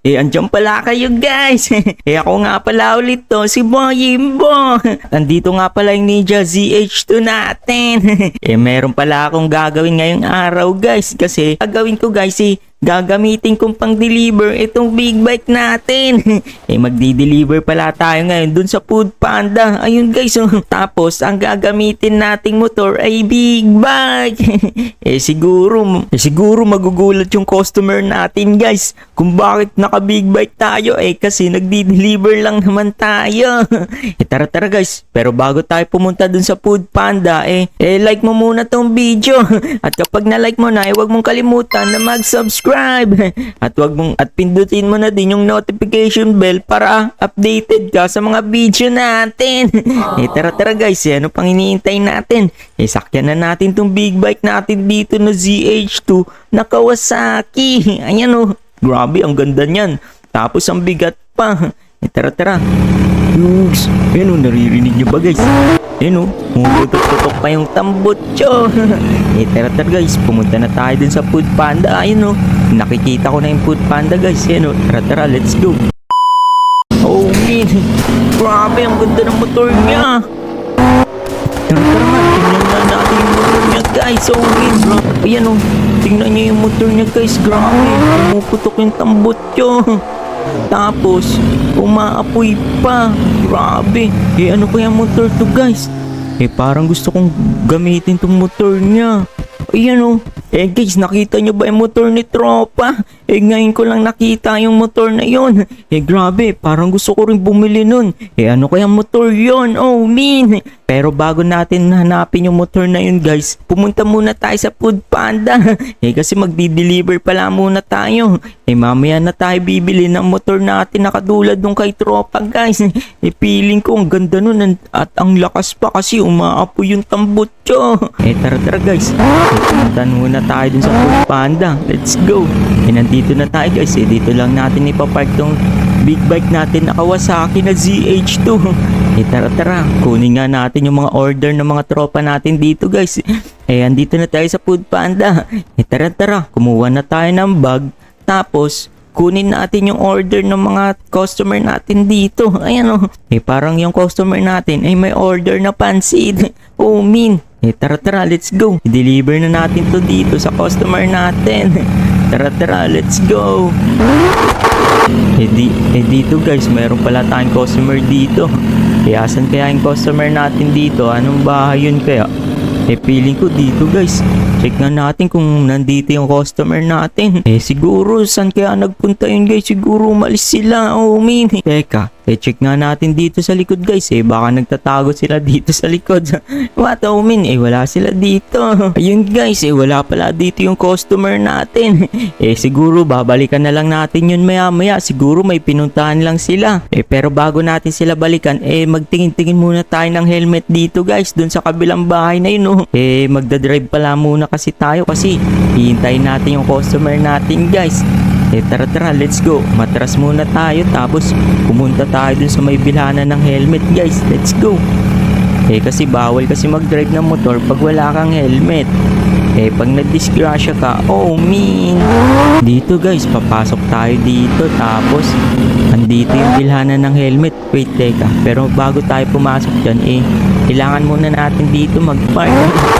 Eh, andyan pala kayo guys. eh, ako nga pala ulit to, si Boyimbo. Andito nga pala yung Ninja ZH2 natin. eh, meron pala akong gagawin ngayong araw guys. Kasi, gagawin ko guys eh, gagamitin kong pang-deliver itong big bike natin. eh, magdi-deliver pala tayo ngayon dun sa Food Panda. Ayun guys, oh. tapos ang gagamitin nating motor ay big bike. eh, siguro, eh, siguro magugulat yung customer natin guys kung bakit naka big bike tayo eh kasi nagdi-deliver lang naman tayo. eh, tara tara guys, pero bago tayo pumunta dun sa Food Panda eh, eh like mo muna tong video. At kapag na-like mo na, eh, huwag mong kalimutan na mag-subscribe. At wag mong at pindutin mo na din yung notification bell para updated ka sa mga video natin. eh tara tara guys, eh, ano pang iniintay natin? Eh sakyan na natin tong big bike natin dito na ZH2 na Kawasaki. Ayan oh, grabe ang ganda niyan. Tapos ang bigat pa. Eh tara tara. Yugs, yan o, naririnig niyo ba guys? Yan o, pumuputok-putok pa yung tambutso. eh tara tara guys, pumunta na tayo dun sa food panda. Ayun o, nakikita ko na yung food panda guys. Yan o, tara tara, let's go. Oh man, grabe ang ganda ng motor niya. Tara tara nga, tingnan na natin yung motor niya guys. Oh man, bro. Ayan o, tingnan niyo yung motor niya guys. Grabe, pumuputok yung tambutso. Tapos, umaapoy pa. Grabe. Eh, ano kaya motor to, guys? Eh, parang gusto kong gamitin tong motor niya. Ayan oh. Eh guys, nakita nyo ba yung motor ni Tropa? Eh ngayon ko lang nakita yung motor na yon. Eh grabe, parang gusto ko rin bumili nun. Eh ano kaya motor yon? Oh man. Pero bago natin hanapin yung motor na yun guys, pumunta muna tayo sa Food Panda. eh kasi magdi-deliver pala muna tayo. Eh mamaya na tayo bibili ng motor natin nakadulad nung kay Tropa guys. Eh feeling ko ang ganda nun at ang lakas pa kasi umaapoy yung tambutso. Eh tara tara guys, pumunta muna tayo dun sa Food Panda. Let's go. Eh nandito na tayo guys eh. Dito lang natin ipapark tong big bike natin na Kawasaki na ZH2. Eh tara tara, kunin nga natin yung mga order ng mga tropa natin dito guys. Eh andito na tayo sa Food Panda. Eh tara tara, kumuha na tayo ng bag. Tapos, kunin natin yung order ng mga customer natin dito. Ayan o. Eh parang yung customer natin ay may order na pansit. Oh min. Eh tara tara, let's go. I-deliver na natin to dito sa customer natin. Tara tara, let's go. Eh, di, eh dito guys, meron pala tayong customer dito. Eh asan kaya yung customer natin dito? Anong bahay yun kaya? Eh feeling ko dito guys. Nga natin kung nandito yung customer natin. Eh siguro saan kaya nagpunta yun guys? Siguro umalis sila. Oh min. Teka, eh check nga natin dito sa likod guys. Eh baka nagtatago sila dito sa likod. What oh min? Eh wala sila dito. Ayun guys, eh wala pala dito yung customer natin. eh siguro babalikan na lang natin yun maya maya. Siguro may pinuntahan lang sila. Eh pero bago natin sila balikan, eh magtingin-tingin muna tayo ng helmet dito guys. Dun sa kabilang bahay na yun oh. Eh magdadrive pala muna kasi tayo kasi hihintayin natin yung customer natin guys. Eh tara tara, let's go. Matras muna tayo tapos pumunta tayo dun sa may bilhanan ng helmet guys. Let's go. Eh kasi bawal kasi mag-drive ng motor pag wala kang helmet. Eh pag nagdisgrasya ka, oh mean. Dito guys, papasok tayo dito tapos andito yung bilhanan ng helmet. Wait, teka. Pero bago tayo pumasok dyan, eh, kailangan muna natin dito mag-park.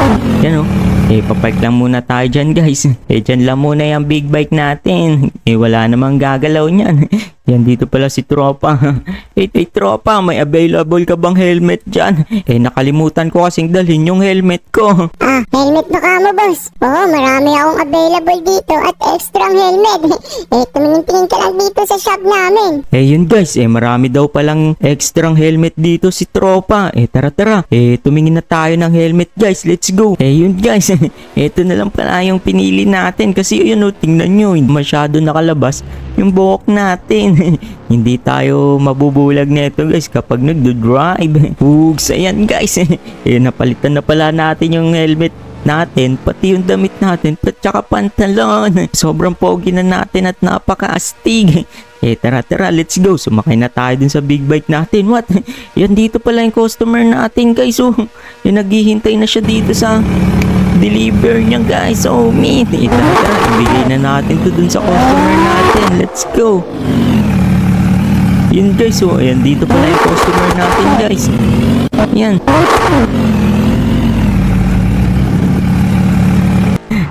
Yan oh. Eh, papark lang muna tayo dyan guys. Eh, dyan lang muna yung big bike natin. Eh, wala namang gagalaw niyan. Yan dito pala si Tropa. eh, hey, Tropa, may available ka bang helmet dyan? Eh, nakalimutan ko kasing dalhin yung helmet ko. Ah, helmet na ka mo, boss. Oo, marami akong available dito at extra helmet. eh, tumingin-tingin ka lang dito sa shop namin. Eh, yun guys, eh, marami daw palang extra helmet dito si Tropa. Eh, tara tara. Eh, tumingin na tayo ng helmet guys. Let's go. Eh, yun guys. Ito na lang pala yung pinili natin. Kasi yun, oh, tingnan nyo. Masyado nakalabas yung buhok natin. Hindi tayo mabubulag nito guys kapag nagdo-drive. Pugs, ayan guys. eh, napalitan na pala natin yung helmet natin, pati yung damit natin, at saka pantalon. Sobrang pogi na natin at napaka-astig. Eh tara tara, let's go. Sumakay na tayo dun sa big bike natin. What? Yan dito pala yung customer natin guys. Oh. Yung naghihintay na siya dito sa deliver niya guys. Oh, man. Eh, tara, tara, ibigay na natin to dun sa customer natin. Let's go. Yun guys, oh, ayan, dito pala yung customer natin guys. Yan.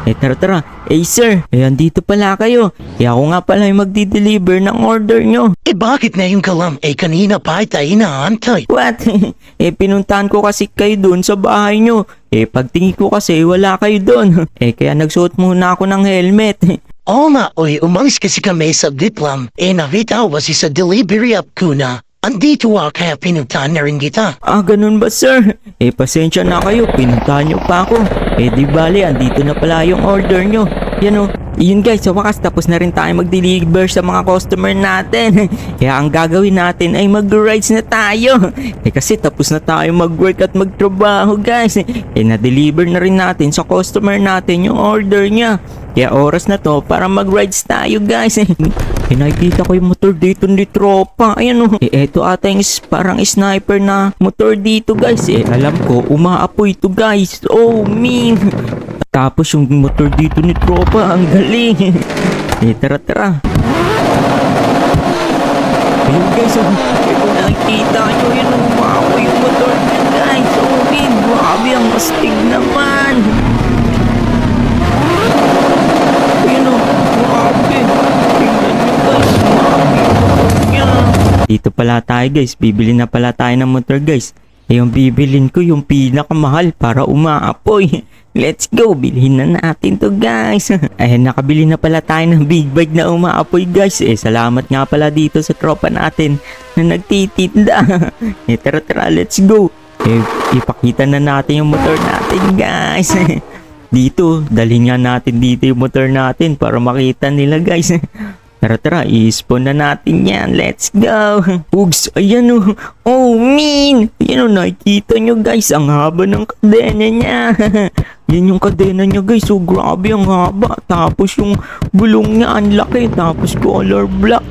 Eh, tara, tara. Eh, sir, ayan, dito pala kayo. Eh, ako nga pala yung magdi-deliver ng order nyo. Eh bakit ngayon ka lang? Eh kanina pa tayo inaantay. What? eh, pinuntahan ko kasi kayo doon sa bahay nyo. Eh, pagtingin ko kasi wala kayo doon. eh, kaya nagsuot muna ako ng helmet. Oo nga, oy, umalis kasi kami sa Diplam. Eh nakita ko kasi sa delivery app ko na andito ako kaya pinuntahan na rin kita. ah, ganun ba, sir? Eh, pasensya na kayo. Pinuntahan nyo pa ako. Eh, di bali, andito na pala yung order nyo. Yan o. Yun guys, sa wakas tapos na rin tayo mag-deliver sa mga customer natin. Kaya ang gagawin natin ay mag-rides na tayo. Eh kasi tapos na tayo mag-work at magtrabaho guys. Eh na-deliver na rin natin sa customer natin yung order niya. Kaya oras na to para mag-rides tayo guys. Eh nakikita ko yung motor dito ni tropa. Ayan o. Eh eto ata yung parang sniper na motor dito guys. Eh alam ko umaapoy ito guys. Oh man. Tapos yung motor dito ni tropa, ang galing. eh, tara, tara. Ayun guys, oh. Kung nakikita nyo, yun, umako yung motor niya guys. Oh, man, grabe, ang astig naman. Ayun, oh, grabe. Tingnan nyo guys, niya. Dito pala tayo guys, bibili na pala tayo ng motor guys. Yung bibilin ko yung pinakamahal para umaapoy. Let's go, bilhin na natin to guys. Ayan, nakabili na pala tayo ng big bag na umaapoy guys. Eh, salamat nga pala dito sa tropa natin na nagtitinda. eh, tara tara, let's go. Eh, ipakita na natin yung motor natin guys. dito, dalhin nga natin dito yung motor natin para makita nila guys. Tara tara, i-spawn na natin yan. Let's go. Ugs, ayan o. Oh, man. Ayan o, nakikita nyo guys. Ang haba ng kadena niya. yan yung kadena niya guys. So, grabe ang haba. Tapos yung bulong niya, ang laki. Tapos color black.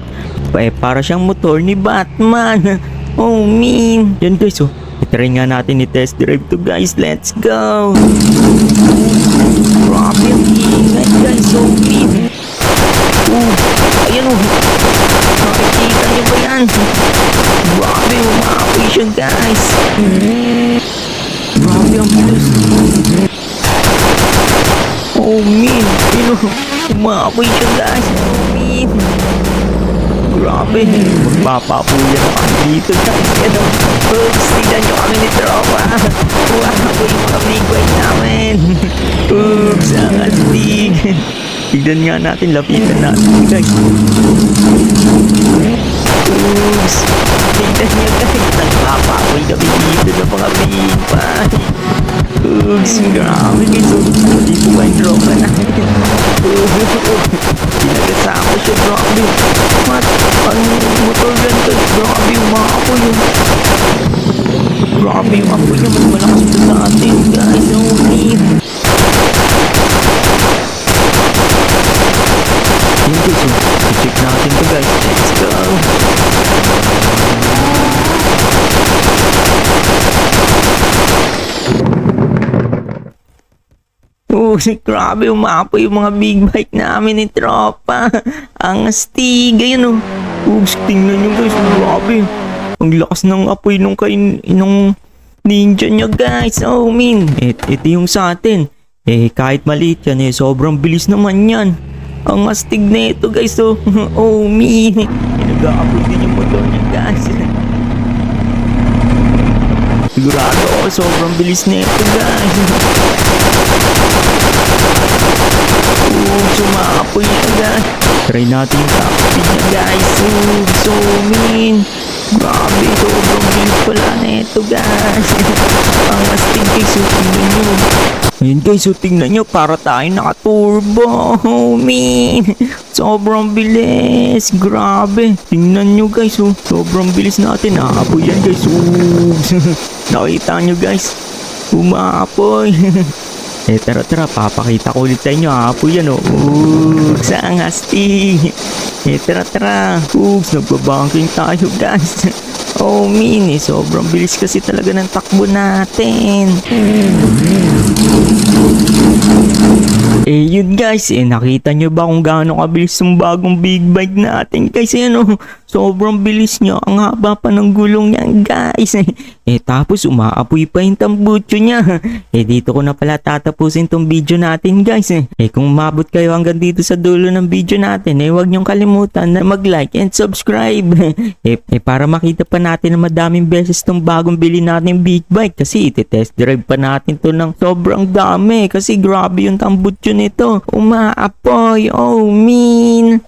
Eh, para siyang motor ni Batman. Oh, man. Yan guys, oh. Itry nga natin i-test drive to guys. Let's go. Grabe ang ingay guys. Oh, man. Oh, ayan oh. Nakikita niyo ba yan? Grabe, umaapoy siya guys. Grabe ang bilis. Oh man, yun oh. Umaapoy siya guys. Oh. Grabe, magpapapuya na kami dito guys. Yan oh. Oops, tignan nyo kami ni Tropa. Umaapoy yung mga big namin. Oops, ang astig. Tignan nga natin, lapitan natin guys. Oops! Tignan nyo guys, nagpapapoy kami dito ng mga bipay. Oops, grabe guys. Dito ba yung tropa natin? Pinagasama siya, grabe. What? Ang motor guys, grabe yung mga apoy yung... Grabe yung apoy niya, mas malakas pa sa atin guys. Oh, man. Yun guys, natin to guys. Let's go. Oh, grabe, umapoy yung mga big bike namin ni Tropa. Ang astig, ayun oh. Oops, tingnan nyo guys, grabe. Ang lakas ng apoy nung kay nung ninja nyo guys. Oh, min. Et, ito yung sa atin. Eh, kahit maliit yan eh, sobrang bilis naman yan. Ang astig na ito guys, oh. oh, me. Nag-aapoy din yung motor niya guys. Sigurado ako, sobrang bilis na ito guys. Oh, sumaapoy na guys. Try natin yung top speed niya guys. Oh, so mean. Grabe, sobrang bilis pala na ito guys. Ang astig guys, oh, tingnan nyo. Ayun guys, so tingnan nyo, para tayo naka-turbo. Man. Sobrang bilis. Grabe. Tingnan nyo guys, oh. Sobrang bilis natin. Naapoy yan guys. Oh. Nakita nyo guys. Umaapoy. eh tara tara, papakita ko ulit sa inyo. Aapoy yan, oh. Ooh, saan asti. Eh tara tara. Oops, nagbabanking tayo guys. Oh, min, eh, sobrang bilis kasi talaga ng takbo natin. Eh yun guys, eh nakita nyo ba kung gaano kabilis yung bagong big bike natin guys? Eh, ano, sobrang bilis nyo. Ang haba pa ng gulong yan guys. eh tapos umaapoy pa yung tambutso niya. eh dito ko na pala tatapusin tong video natin guys. Eh, eh kung umabot kayo hanggang dito sa dulo ng video natin, eh huwag nyong kalimutan na mag-like and subscribe. eh, eh para makita pa natin na madaming beses tong bagong bili natin big bike kasi iti-test drive pa natin to ng sobrang dami kasi grabe yung tambutso nito. Umaapoy, oh mean.